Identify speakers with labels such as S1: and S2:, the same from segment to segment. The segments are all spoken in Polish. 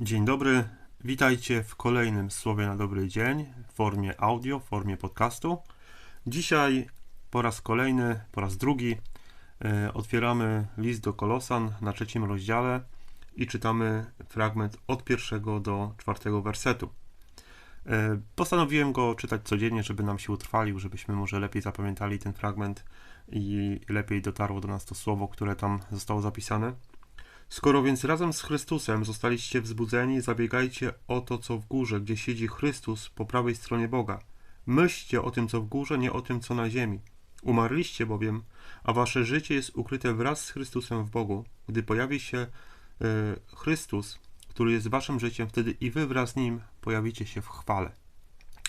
S1: Dzień dobry, witajcie w kolejnym Słowie na dobry dzień w formie audio, w formie podcastu. Dzisiaj po raz kolejny, po raz drugi e, otwieramy list do Kolosan na trzecim rozdziale i czytamy fragment od pierwszego do czwartego wersetu. E, postanowiłem go czytać codziennie, żeby nam się utrwalił, żebyśmy może lepiej zapamiętali ten fragment i lepiej dotarło do nas to słowo, które tam zostało zapisane. Skoro więc razem z Chrystusem zostaliście wzbudzeni, zabiegajcie o to, co w górze, gdzie siedzi Chrystus po prawej stronie Boga. Myślcie o tym, co w górze, nie o tym, co na ziemi. Umarliście bowiem, a wasze życie jest ukryte wraz z Chrystusem w Bogu. Gdy pojawi się e, Chrystus, który jest waszym życiem, wtedy i wy wraz z nim pojawicie się w chwale.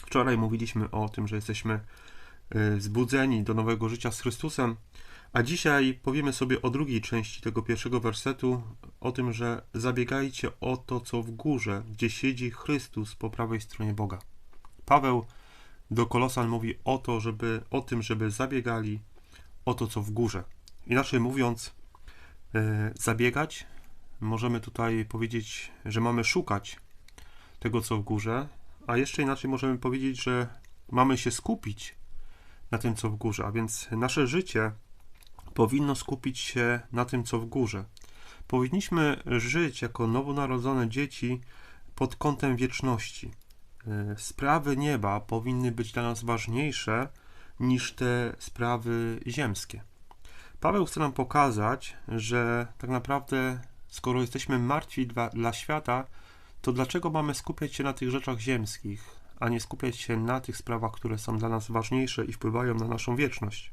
S1: Wczoraj mówiliśmy o tym, że jesteśmy e, zbudzeni do nowego życia z Chrystusem, a dzisiaj powiemy sobie o drugiej części tego pierwszego wersetu, o tym, że zabiegajcie o to, co w górze, gdzie siedzi Chrystus po prawej stronie Boga. Paweł do Kolosan mówi o to, żeby o tym, żeby zabiegali o to, co w górze. Inaczej mówiąc, yy, zabiegać, możemy tutaj powiedzieć, że mamy szukać tego, co w górze, a jeszcze inaczej możemy powiedzieć, że mamy się skupić na tym, co w górze, a więc nasze życie powinno skupić się na tym, co w górze. Powinniśmy żyć jako nowonarodzone dzieci pod kątem wieczności. E, sprawy nieba powinny być dla nas ważniejsze niż te sprawy ziemskie. Paweł chce nam pokazać, że tak naprawdę, skoro jesteśmy martwi dla, dla świata, to dlaczego mamy skupiać się na tych rzeczach ziemskich, a nie skupiać się na tych sprawach, które są dla nas ważniejsze i wpływają na naszą wieczność?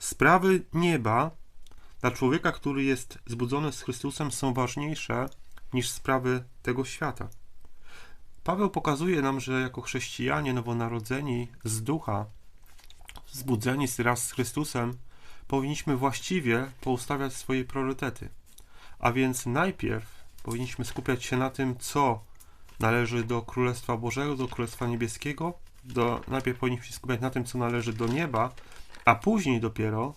S1: Sprawy nieba dla człowieka, który jest zbudzony z Chrystusem, są ważniejsze niż sprawy tego świata. Paweł pokazuje nam, że jako chrześcijanie nowonarodzeni z ducha, zbudzeni raz z Chrystusem, powinniśmy właściwie poustawiać swoje priorytety. A więc najpierw powinniśmy skupiać się na tym, co należy do Królestwa Bożego, do Królestwa Niebieskiego. Do, najpierw powinniśmy się skupiać na tym, co należy do nieba, a później dopiero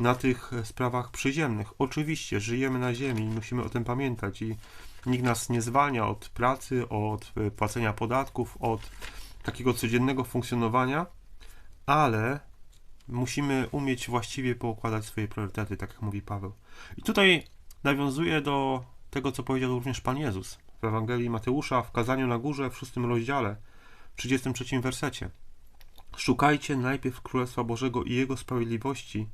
S1: na tych sprawach przyziemnych. Oczywiście żyjemy na ziemi i musimy o tym pamiętać i nikt nas nie zwalnia od pracy, od płacenia podatków, od takiego codziennego funkcjonowania, ale musimy umieć właściwie poukładać swoje priorytety, tak jak mówi Paweł. I tutaj nawiązuje do tego, co powiedział również Pan Jezus w Ewangelii Mateusza w kazaniu na górze w szóstym rozdziale, w 33 wersecie. Szukajcie najpierw Królestwa Bożego i Jego sprawiedliwości,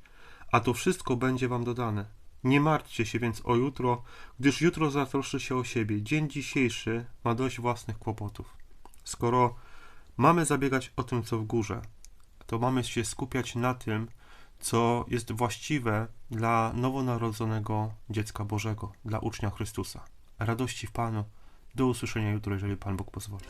S1: a to wszystko będzie wam dodane. Nie martwcie się więc o jutro, gdyż jutro zatroszczy się o siebie. Dzień dzisiejszy ma dość własnych kłopotów. Skoro mamy zabiegać o tym, co w górze, to mamy się skupiać na tym, co jest właściwe dla nowonarodzonego dziecka Bożego, dla ucznia Chrystusa. Radości w Panu. Do usłyszenia jutro, jeżeli Pan Bóg pozwoli.